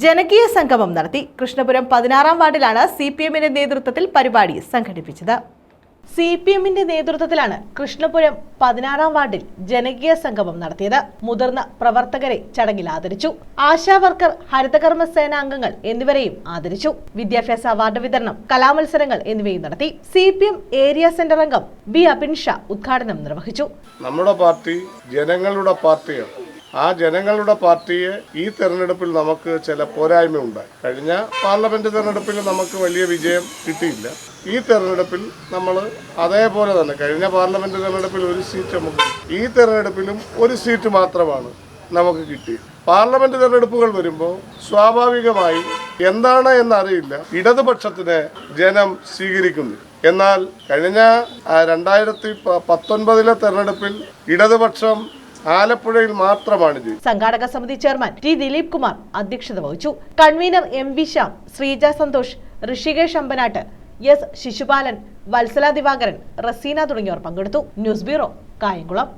ജനകീയ സംഗമം നടത്തി കൃഷ്ണപുരം പതിനാറാം വാർഡിലാണ് സി പി എമ്മിന്റെ നേതൃത്വത്തിൽ പരിപാടി സംഘടിപ്പിച്ചത്. സി പി എമ്മിന്റെ നേതൃത്വത്തിലാണ് കൃഷ്ണപുരം പതിനാറാം വാർഡിൽ ജനകീയ സംഗമം നടത്തിയത്. മുതിർന്ന പ്രവർത്തകരെ ചടങ്ങിൽ ആദരിച്ചു. ആശാവർക്കർ ഹരിതകർമ്മ സേന അംഗങ്ങൾ എന്നിവരെയും ആദരിച്ചു. വിദ്യാഭ്യാസ അവാർഡ് വിതരണം കലാമത്സരങ്ങൾ എന്നിവയും നടത്തി. C P M area centre അംഗം ബി അബിൻ ഉദ്ഘാടനം നിർവഹിച്ചു. നമ്മുടെ പാർട്ടി ജനങ്ങളുടെ പാർട്ടിയാണ്. ആ ജനങ്ങളുടെ പാർട്ടിയെ ഈ തെരഞ്ഞെടുപ്പിൽ നമുക്ക് ചില പോരായ്മ ഉണ്ടായി. കഴിഞ്ഞ പാർലമെന്റ് തെരഞ്ഞെടുപ്പിൽ നമുക്ക് വലിയ വിജയം കിട്ടിയില്ല. ഈ തെരഞ്ഞെടുപ്പിൽ നമ്മൾ അതേപോലെ തന്നെ കഴിഞ്ഞ പാർലമെന്റ് തെരഞ്ഞെടുപ്പിൽ ഒരു സീറ്റ് നമുക്ക് ഈ തെരഞ്ഞെടുപ്പിലും ഒരു സീറ്റ് മാത്രമാണ് നമുക്ക് കിട്ടിയത്. പാർലമെന്റ് തെരഞ്ഞെടുപ്പുകൾ വരുമ്പോൾ സ്വാഭാവികമായി എന്താണ് എന്നറിയില്ല. ഇടതുപക്ഷത്തിനെ ജനം സ്വീകരിക്കുന്നു. എന്നാൽ കഴിഞ്ഞ രണ്ടായിരത്തി പത്തൊൻപതിലെ തെരഞ്ഞെടുപ്പിൽ ഇടതുപക്ഷം ആലപ്പുഴയിൽ മാത്രമാണ് ഇത് സംഘാടക സമിതി ചെയർമാൻ ടി ദിലീപ് കുമാർ അധ്യക്ഷത വഹിച്ചു. Convener M V Shyam Sreeja Santhosh Rishikesh Ambanattu S Sisupalan Vatsala Divakaran Raseena തുടങ്ങിയവർ പങ്കെടുത്തു. News bureau Kayamkulam.